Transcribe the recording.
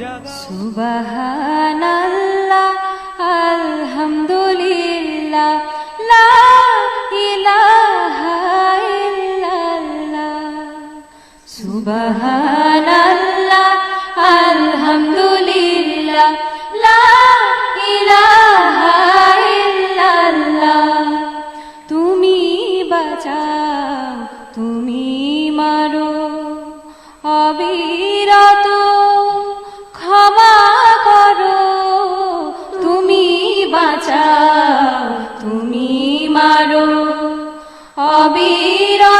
সুবহানাল্লাহ লা লা তুমি তুমি মারো অবিরত ক্ষমা করো। তুমি বাঁচাও তুমি মারো। অবিরত